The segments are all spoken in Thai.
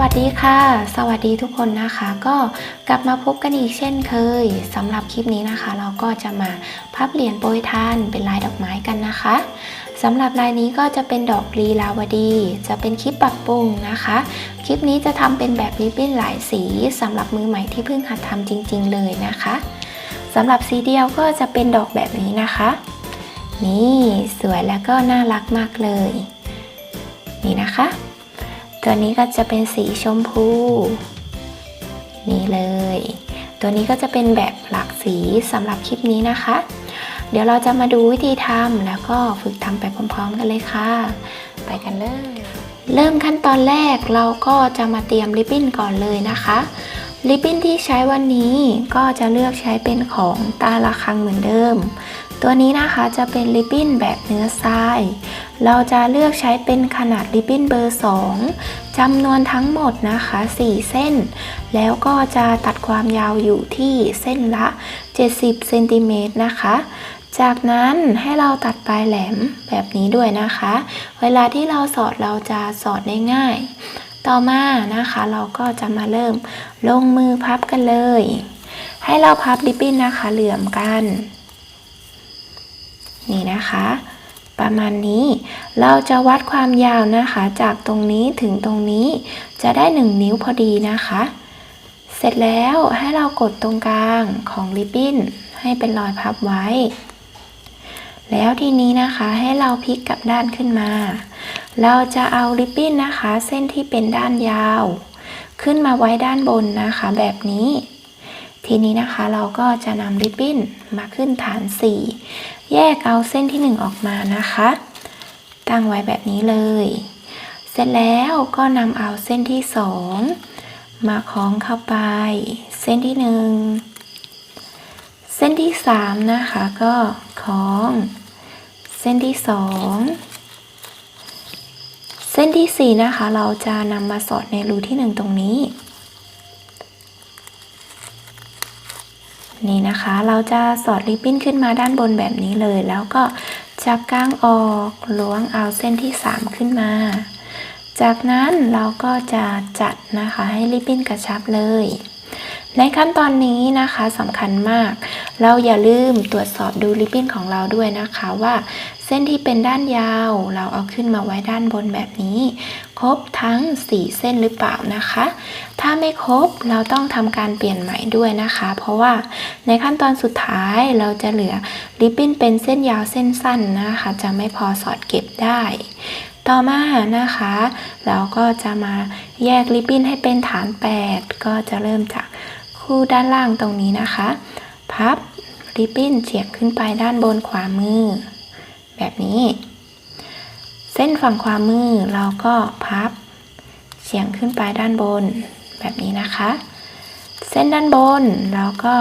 วัสดีค่ะ สวัสดีทุกคนนะคะ ก็กลับมาพบกันอีกเช่นเคยสำหรับคลิปนี้นะคะ เราก็จะมาพับเหรียญโปรยทานเป็นลายดอกไม้กันนะคะสำหรับลายนี้ก็จะเป็นดอกลีลาวดี จะเป็นคลิปปรับปรุงนะคะ คลิปนี้จะทำเป็นแบบริบบิ้นหลายสีสำหรับมือใหม่ที่เพิ่งหัดทำจริง ๆ เลยนะคะสำหรับสีเดียวก็จะเป็นดอกแบบนี้นะคะ นี่สวยแล้วก็น่ารักมากเลย นี่นะคะ ตัวนี้ก็จะเป็นสีชมพู นี่เลย ตัวนี้ก็จะเป็นแบบหลากสีสำหรับคลิปนี้นะคะ เดี๋ยวเราจะมาดูวิธีทำแล้วก็ฝึกทำไปพร้อมๆกันเลยค่ะ ไปกันเลยเริ่มขั้นตอนแรกเราก็จะมาเตรียมริบบิ้นก่อนเลยนะคะริบบิ้นที่ใช้วันนี้ก็จะเลือกใช้เป็นของตาละครังเหมือนเดิม ตัวนี้นะคะจะเป็นริบบิ้นแบบเนื้อทราย เราจะเลือกใช้เป็นขนาดริบบิ้นเบอร์ 2จำนวนทั้งหมดนะคะ 4 เส้น แล้วก็จะตัดความยาวอยู่ที่เส้นละ 70เซนติเมตรนะคะ จากนั้นให้เราตัดปลายแหลมแบบนี้ด้วยนะคะ เวลาที่เราสอดเราจะสอดได้ง่าย ต่อมานะคะเราก็จะมาเริ่มลงมือพับกันเลย ให้เราพับริบบิ้นนะคะเหลื่อมกัน นี่นะคะ ประมาณนี้เราจะวัดความยาวนะคะ จากตรงนี้ถึงตรงนี้จะได้ 1 นิ้วพอดีนะคะ เสร็จแล้วให้เรากดตรงกลางของริบบิ้น ให้เป็นรอยพับไว้ แล้วทีนี้นะคะให้เราพลิกกลับด้านขึ้นมา เราจะเอาริบบิ้นนะคะ เส้นที่เป็นด้านยาว ขึ้นมาไว้ด้านบนนะคะ แบบนี้ ทีนี้นะคะเราก็จะนำริบบิ้นมาขึ้นฐาน 4 แยกเอาเส้นที่ 1 ออกมานะคะ ตั้งไว้แบบนี้เลย เสร็จแล้วก็นำเอาเส้นที่ 2 มาคล้องเข้าไป เส้นที่ 1 เส้นที่ 3 นะคะก็คล้อง เส้นที่ 2 เส้นที่ 4 นะคะ เราจะนำมาสอดในรูที่ 1 ตรงนี้ นี่นะคะ เราจะสอดริบบิ้นขึ้นมาด้านบนแบบนี้เลย แล้วก็จับก้างออกล้วงเอาเส้นที่ 3 ขึ้นมา จากนั้นเราก็จะจัดนะคะให้ริบบิ้นกระชับเลย ในขั้นตอนนี้นะคะสำคัญมาก เราอย่าลืมตรวจสอบดูริบบิ้นของเราด้วยนะคะว่า เส้นที่เป็นด้านยาว เราเอาขึ้นมาไว้ด้านบนแบบนี้ ครบทั้ง 4 เส้นหรือเปล่านะคะ ถ้าไม่ครบเราต้องทำการเปลี่ยนใหม่ด้วยนะคะ เพราะว่าในขั้นตอนสุดท้ายเราจะเหลือริบบิ้นเป็นเส้นยาวเส้นสั้นนะคะ จะไม่พอสอดเก็บได้ต่อมานะคะ เราก็จะมาแยกริบบิ้นให้เป็นฐาน 8 ก็จะเริ่มจากคู่ด้านล่างตรงนี้นะคะ พับริบบิ้นเฉียงขึ้นไปด้านบนขวามือ แบบนี้ เส้นฝั่งขวามือเราก็พับเฉียงขึ้นไปด้านบน แบบนี้นะคะ เส้นด้านบนเราก็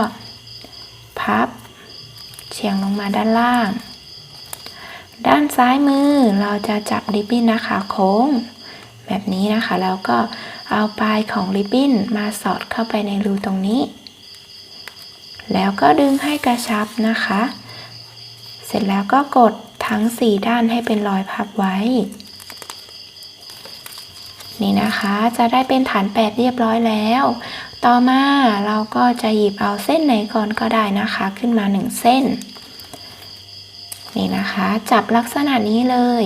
พับเฉียงลงมาด้านล่าง ด้านซ้ายมือเราจะจับริบบิ้นนะคะโค้ง แบบนี้นะคะแล้วก็เอาปลายของริบบิ้นมาสอดเข้าไปในรูตรงนี้ แล้วก็ดึงให้กระชับนะคะ เสร็จแล้วก็กดทั้ง 4 ด้านให้เป็นรอยพับไว้ นี่นะคะจะได้เป็นฐาน8เรียบร้อยแล้ว ต่อมาเราก็จะหยิบเอาเส้นไหนก่อนก็ได้นะคะ ขึ้นมา 1 เส้น นี่นะคะ จับลักษณะนี้เลย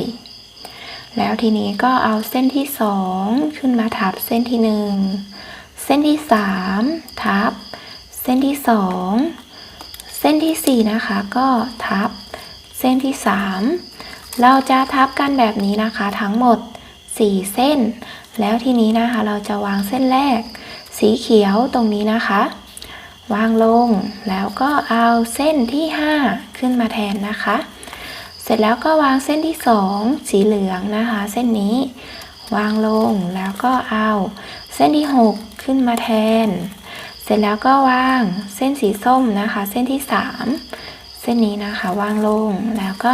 แล้วทีนี้ก็เอาเส้นที่ 2 ขึ้นมาทับเส้นที่ 1 เส้นที่ 3 ทับ ส้นที่ 2 เส้นที่ 4 นะคะก็ทับ เส้นที่ 3 เราจะทับกันแบบนี้นะคะทั้งหมด 4 เส้น แล้วทีนี้นะคะเราจะวางเส้นแรก สีเขียวตรงนี้นะคะ วางลงแล้วก็เอาเส้นที่ 5 ขึ้นมาแทนนะคะ เสร็จแล้วก็วางเส้นที่ 2 สีเหลืองนะคะ เส้นนี้วางลงแล้วก็เอา เส้นที่ 6 ขึ้นมาแทน สร็จแล้วก็วางเส้นสีส้มนะคะ เส้นที่ 3 เส้นนี้นะคะวางลงแล้วก็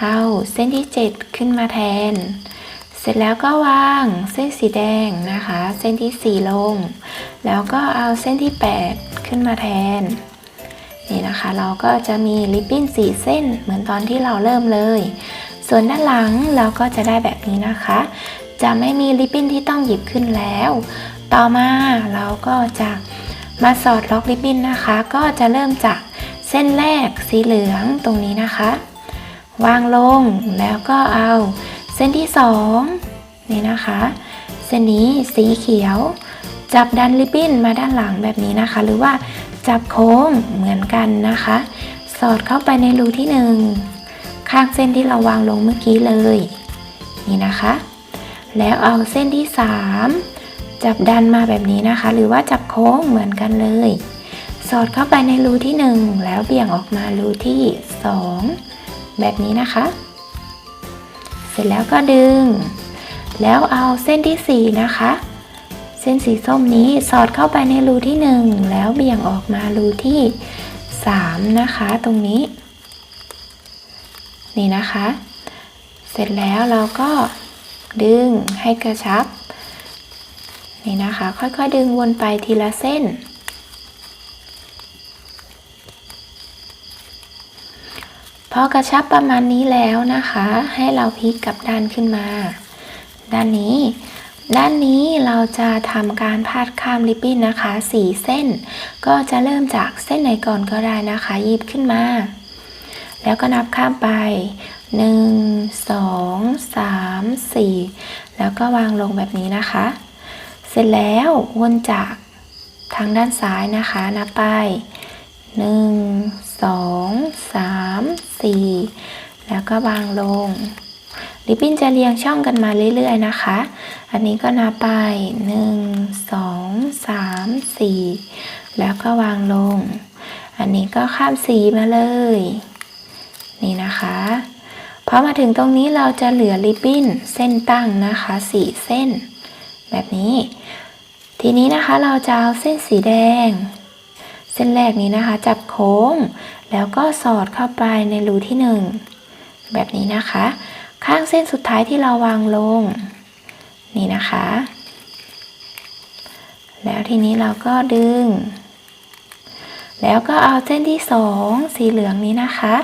เอาเส้นที่ 7 ขึ้นมาแทน เสร็จแล้วก็วางเส้นสีแดงนะคะ เส้นที่ 4 ลง แล้วก็เอาเส้นที่ 8 ขึ้นมาแทนนี่นะคะเราก็จะมีริบบิ้นสีเส้นเหมือนตอนที่เราเริ่มเลย ส่วนด้านหลังเราก็จะได้แบบนี้นะคะ จะไม่มีริบบิ้นที่ต้องหยิบขึ้นแล้ว ต่อมาเราก็จะ มาสอดล็อกริบบิ้นนะคะ ก็จะเริ่มจากเส้นแรกสีเหลืองตรงนี้นะคะ วางลงแล้วก็เอาเส้นที่สองนี่นะคะ เส้นนี้สีเขียว จับดันริบบิ้นมาด้านหลังแบบนี้นะคะ หรือว่าจับโค้งเหมือนกันนะคะ สอดเข้าไปในรูที่หนึ่งข้างเส้นที่เราวางลงเมื่อกี้เลย นี่นะคะ แล้วเอาเส้นที่3 จับดันมาแบบนี้นะคะ หรือว่าจับโค้งเหมือนกันเลย สอดเข้าไปในรูที่ 1 แล้วเบี่ยงออกมารูที่ 2 แบบนี้นะคะ เสร็จแล้วก็ดึง แล้วเอาเส้นที่ 4 นะคะ เส้นสีส้มนี้สอดเข้าไปในรูที่ 1 แล้วเบี่ยงออกมารูที่ 3 นะคะตรงนี้ นี่นะคะ เสร็จแล้วเราก็ดึงให้กระชับ นี่นะคะ ค่อยๆดึงวนไปทีละเส้น พอกระชับประมาณนี้แล้วนะคะ ให้เราพลิกกลับด้านขึ้นมา ด้านนี้ ด้านนี้เราจะทำการพาดข้ามริบบิ้นนะคะสี่เส้น ก็จะเริ่มจากเส้นไหนก่อนก็ได้นะคะหยิบขึ้นมา แล้วก็นับข้ามไป1 2 3 4แล้วก็วางลงแบบนี้นะคะ เสร็จแล้ววนจากทางด้านซ้ายนะคะ นับไป1 2 3 4แล้วก็วางลง ริบบิ้นจะเรียงช่องกันมาเรื่อยๆนะคะ อันนี้ก็นับไป1 2 3 4แล้วก็วางลง อันนี้ก็ข้ามสีมาเลย นี่นะคะพอมาถึงตรงนี้เราจะเหลือริบบิ้นเส้นตั้งนะคะสี่เส้น แบบนี้ ทีนี้นะคะเราจะเอาเส้นสีแดง เส้นแรกนี้นะคะ จับโค้ง แล้วก็สอดเข้าไปในรูที่หนึ่งแบบนี้นะคะ ข้างเส้นสุดท้ายที่เราวางลง นี่นะคะ แล้วทีนี้เราก็ดึง แล้วก็เอาเส้นที่สองสีเหลืองนี้นะคะ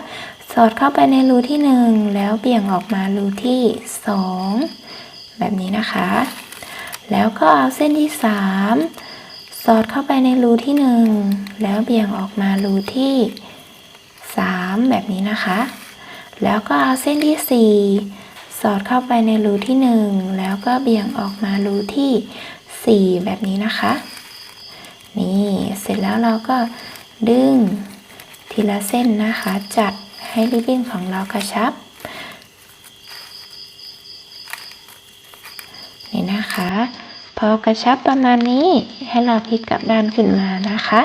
สอดเข้าไปในรูที่หนึ่งแล้วเบี่ยงออกมารูที่สองแบบนี้นะคะ แล้วก็เอาเส้นที่สามสอดเข้าไปในรูที่หนึ่งแล้วเบี่ยงออกมารูที่สามแบบนี้นะคะ แล้วก็เอาเส้นที่สี่สอดเข้าไปในรูที่หนึ่งแล้วก็เบี่ยงออกมารูที่สี่แบบนี้นะคะ นี่เสร็จแล้วเราก็ดึงทีละเส้นนะคะ จัดให้ริบบิ้นของเรากระชับ นี่นะคะ พอกระชับประมาณนี้ให้เราพลิกกลับด้านขึ้นมานะคะ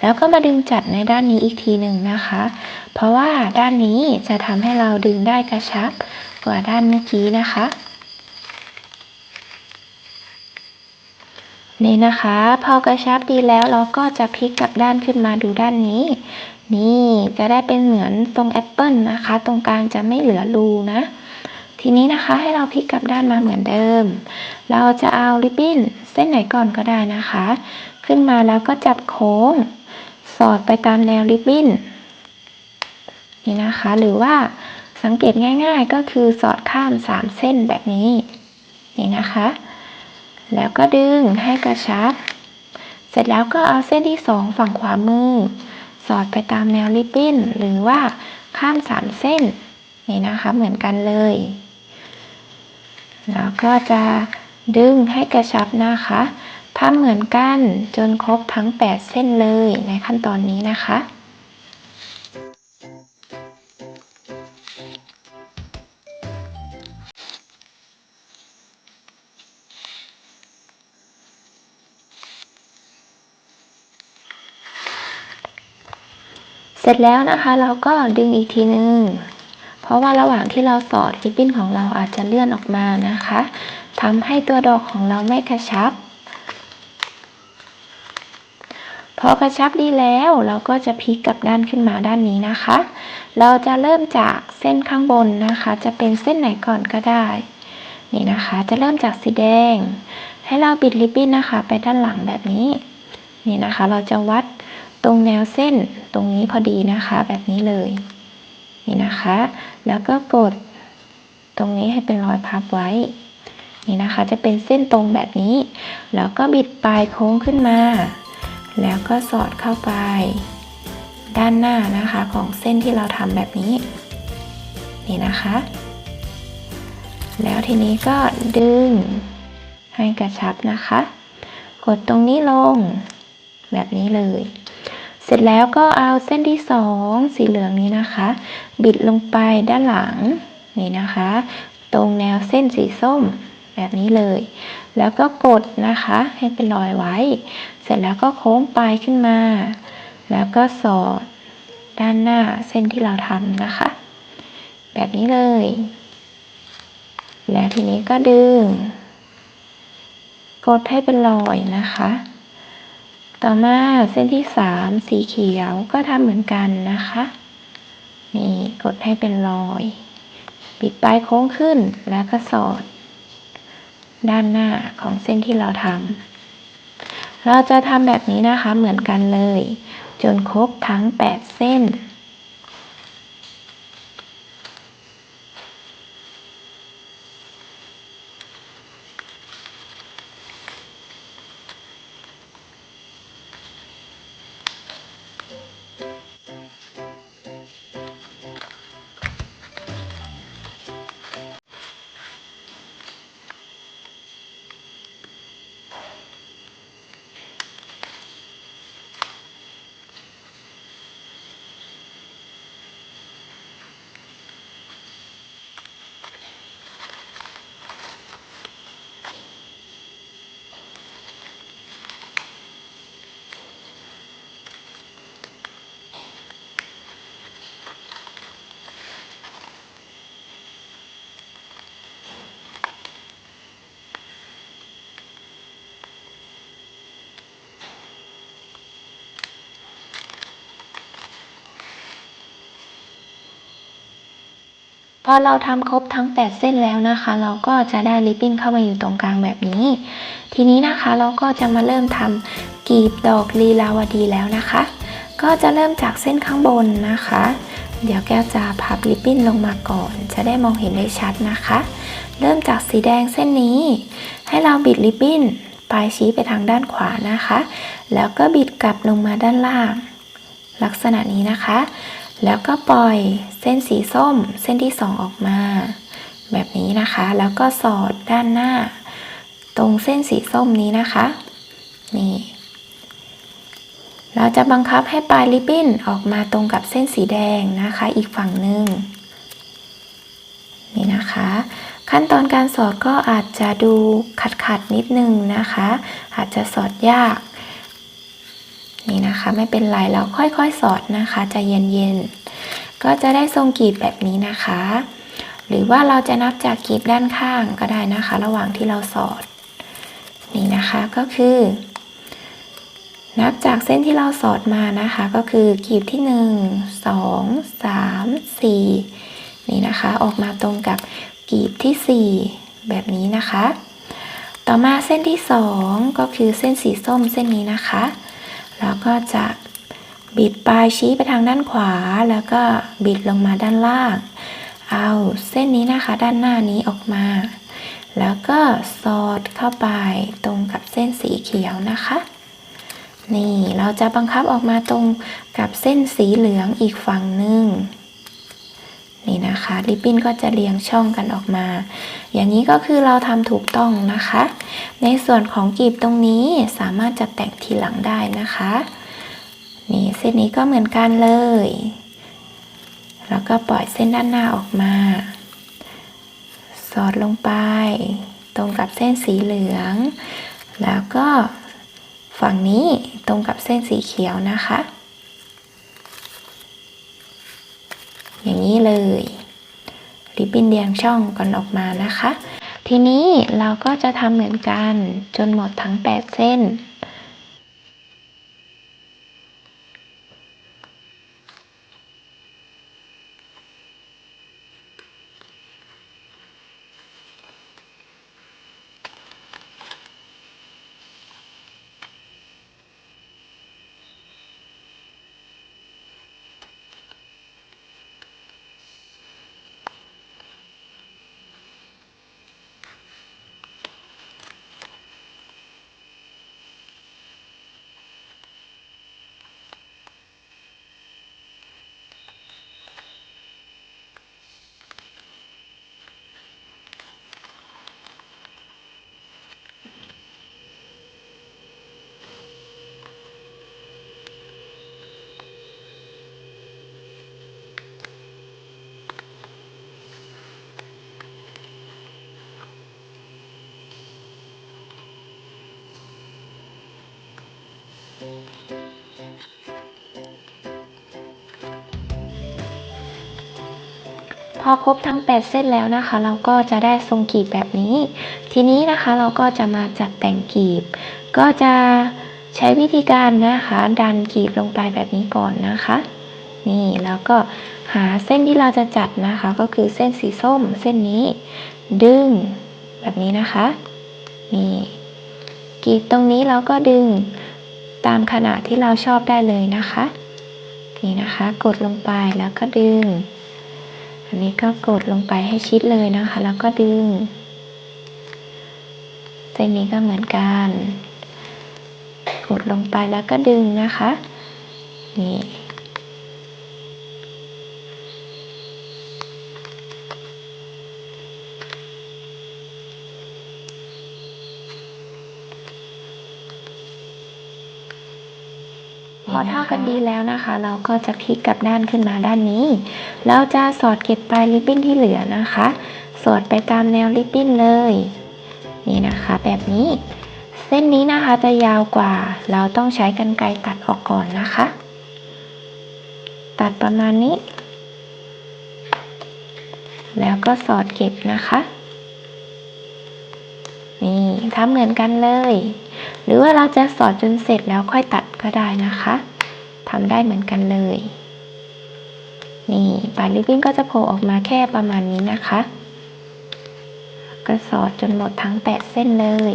แล้วก็มาดึงจัดในด้านนี้อีกทีหนึ่งนะคะ เพราะว่าด้านนี้จะทำให้เราดึงได้กระชับกว่าด้านเมื่อกี้นะคะนี่นะคะ พอกระชับดีแล้วเราก็จะพลิกกลับด้านขึ้นมาดูด้านนี้ นี่จะได้เป็นเหมือนตรงแอปเปิลนะคะ ตรงกลางจะไม่เหลือรูนะ ทีนี้นะคะให้เราพลิกกลับด้านมาเหมือนเดิม เราจะเอาริบบิ้นเส้นไหนก่อนก็ได้นะคะ ขึ้นมาแล้วก็จับโค้ง สอดไปตามแนวริบบิ้นนี่นะคะ หรือว่าสังเกตง่ายๆ ก็คือสอดข้ามสามเส้นแบบนี้ นี่นะคะ แล้วก็ดึงให้กระชับ เสร็จแล้วก็เอาเส้นที่สองฝั่งขวามือ สอดไปตามแนวริบบิ้นหรือว่าข้ามสามเส้น นี่นะคะเหมือนกันเลย แล้วก็จะดึงให้กระชับนะคะทำเหมือนกันจนครบทั้ง 8 เส้นเลยในขั้นตอนนี้นะคะเสร็จแล้วนะคะเราก็ดึงอีกทีนึง ราะว่าระหว่างที่เราสอดริบบิ้นของเราอาจจะเลื่อนออกมานะคะทำให้ตัวดอกของเราไม่กระชับ พอกระชับดีแล้วเราก็จะพลิกกลับด้านขึ้นมาด้านนี้นะคะ เราจะเริ่มจากเส้นข้างบนนะคะ จะเป็นเส้นไหนก่อนก็ได้ นี่นะคะ จะเริ่มจากสีแดง ให้เราบิดริบบิ้นนะคะ ไปด้านหลังแบบนี้ นี่นะคะ เราจะวัดตรงแนวเส้นตรงนี้พอดีนะคะ แบบนี้เลย นี่นะคะ แล้วก็กดตรงนี้ให้เป็นรอยพับไว้ นี่นะคะ จะเป็นเส้นตรงแบบนี้ แล้วก็บิดปลายโค้งขึ้นมา แล้วก็สอดเข้าไป ด้านหน้านะคะของเส้นที่เราทำแบบนี้ นี่นะคะ แล้วทีนี้ก็ดึงให้กระชับนะคะ กดตรงนี้ลง แบบนี้เลย สร็จแล้วก็เอาเส้นที่สองสีเหลืองนี้นะคะ บิดลงไปด้านหลังนี่นะคะ ตรงแนวเส้นสีส้มแบบนี้เลย แล้วก็กดนะคะให้เป็นรอยไว้ เสร็จแล้วก็โค้งปลายขึ้นมา แล้วก็สอดด้านหน้าเส้นที่เราทำนะคะ แบบนี้เลย แล้วทีนี้ก็ดึง กดให้เป็นรอยนะคะ ต่อมาเส้นที่สามสีเขียวก็ทำเหมือนกันนะคะ นี่กดให้เป็นรอย ปิดปลายโค้งขึ้นแล้วก็สอด ด้านหน้าของเส้นที่เราทำเราจะทำแบบนี้นะคะเหมือนกันเลย จนครบทั้ง 8 เส้น พอเราทำครบทั้ง 8 เส้นแล้วนะคะ เราก็จะได้ริบบิ้นเข้ามาอยู่ตรงกลางแบบนี้ ทีนี้นะคะเราก็จะมาเริ่มทำกีบดอกลีลาวดีแล้วนะคะ ก็จะเริ่มจากเส้นข้างบนนะคะ เดี๋ยวแก้วจะพับริบบิ้นลงมาก่อน จะได้มองเห็นได้ชัดนะคะ เริ่มจากสีแดงเส้นนี้ ให้เราบิดริบบิ้นปลายชี้ไปทางด้านขวานะคะ แล้วก็บิดกลับลงมาด้านล่าง ลักษณะนี้นะคะ แล้วก็ปล่อยเส้นสีส้มเส้นที่สองออกมา แบบนี้นะคะ แล้วก็สอดด้านหน้า ตรงเส้นสีส้มนี้นะคะ นี่ เราจะบังคับให้ปลายริบบิ้นออกมาตรงกับเส้นสีแดงนะคะ อีกฝั่งหนึ่งนี่นะคะ ขั้นตอนการสอดก็อาจจะดูขัดๆนิดนึงนะคะ อาจจะสอดยาก นี่นะคะไม่เป็นไรเราค่อยๆ สอดนะคะจะเย็นๆ ก็จะได้ทรงกีบแบบนี้นะคะ หรือว่าเราจะนับจากกีบด้านข้างก็ได้นะคะ ระหว่างที่เราสอด นี่นะคะก็คือ นับจากเส้นที่เราสอดมานะคะ ก็คือกีบที่ 1 2 3 4 นี่นะคะ ออกมาตรงกับกีบที่ 4 แบบนี้นะคะ ต่อมาเส้นที่ 2 ก็คือเส้นสีส้มเส้นนี้นะคะ แล้วก็จะบิดปลายชี้ไปทางด้านขวา แล้วก็บิดลงมาด้านล่าง เอาเส้นนี้นะคะด้านหน้านี้ออกมา แล้วก็สอดเข้าไปตรงกับเส้นสีเขียวนะคะ นี่เราจะบังคับออกมาตรงกับเส้นสีเหลืองอีกฝั่งหนึ่ง นี่นะคะ ริบบิ้นก็จะเรียงช่องกันออกมา อย่างนี้ก็คือเราทำถูกต้องนะคะ ในส่วนของกลีบตรงนี้สามารถจะแต่งทีหลังได้นะคะ นี่เส้นนี้ก็เหมือนกันเลย แล้วก็ปล่อยเส้นด้านหน้าออกมา สอดลงไป ตรงกับเส้นสีเหลือง แล้วก็ฝั่งนี้ตรงกับเส้นสีเขียวนะคะ อย่างนี้เลย ริบบิ้นเรียงช่องก่อนออกมานะคะ ทีนี้เราก็จะทำเหมือนกันจนหมดทั้ง 8 เส้น พอครบทั้ง 8 เส้นแล้วนะคะ เราก็จะได้ทรงกีบแบบนี้ ทีนี้นะคะเราก็จะมาจัดแต่งกีบ ก็จะใช้วิธีการนะคะ ดันกีบลงไปแบบนี้ก่อนนะคะ นี่แล้วก็หาเส้นที่เราจะจัดนะคะ ก็คือเส้นสีส้มเส้นนี้ ดึงแบบนี้นะคะนี่กรีดตรงนี้เราก็ดึงตามขนาดที่เราชอบได้เลยนะคะ นี่นะคะ กดลงไปแล้วก็ดึง อันนี้ก็กดลงไปให้ชิดเลยนะคะ แล้วก็ดึงเส้นนี้ก็เหมือนกัน กดลงไปแล้วก็ดึงนะคะ นี่ เท่ากันดีแล้วนะคะ เราก็จะพลิกกลับด้านขึ้นมาด้านนี้ เราจะสอดเก็บปลายริบบิ้นที่เหลือนะคะ สอดไปตามแนวริบบิ้นเลย นี่นะคะ แบบนี้ เส้นนี้นะคะจะยาวกว่า เราต้องใช้กรรไกรตัดออกก่อนนะคะ ตัดประมาณนี้ แล้วก็สอดเก็บนะคะ นี่ทำเหมือนกันเลย หรือว่าเราจะสอดจนเสร็จแล้วค่อยตัดก็ได้นะคะ ทำได้เหมือนกันเลย นี่ปลายริบบิ้นก็จะโผล่ออกมาแค่ประมาณนี้นะคะ ก็สอดจนหมดทั้ง 8 เส้นเลย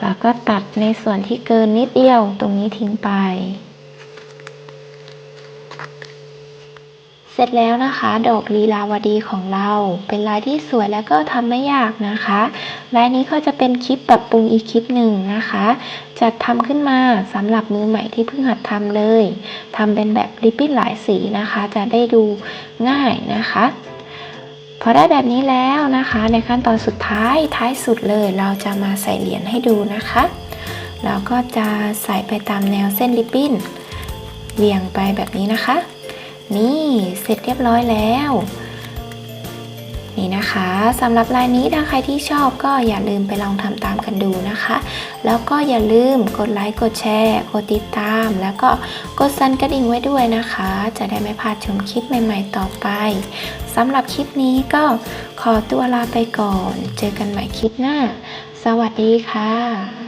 แล้วก็ตัดในส่วนที่เกินนิดเดียวตรงนี้ทิ้งไป เสร็จแล้วนะคะ ดอกลีลาวดีของเราเป็นลายที่สวยแล้วก็ทำไม่ยากนะคะลายนี้ก็จะเป็นคลิปปรับปรุงอีกคลิปหนึ่งนะคะจัดทำขึ้นมาสำหรับมือใหม่ที่เพิ่งหัดทำเลยทำเป็นแบบริบบิ้นหลายสีนะคะ จะได้ดูง่ายนะคะพอได้แบบนี้แล้วนะคะ ในขั้นตอนสุดท้ายท้ายสุดเลย เราจะมาใส่เหรียญให้ดูนะคะเราก็จะใส่ไปตามแนวเส้นริบบิ้นเวียงไปแบบนี้นะคะ นี่เสร็จเรียบร้อยแล้ว นี่นะคะสำหรับลายนี้ถ้าใครที่ชอบก็อย่าลืมไปลองทำตามกันดูนะคะ แล้วก็อย่าลืมกดไลค์กดแชร์กดติดตาม แล้วก็กดสั่นกระดิ่งไว้ด้วยนะคะ จะได้ไม่พลาดชมคลิปใหม่ๆต่อไปสำหรับคลิปนี้ก็ขอตัวลาไปก่อน เจอกันใหม่คลิปหน้า สวัสดีค่ะ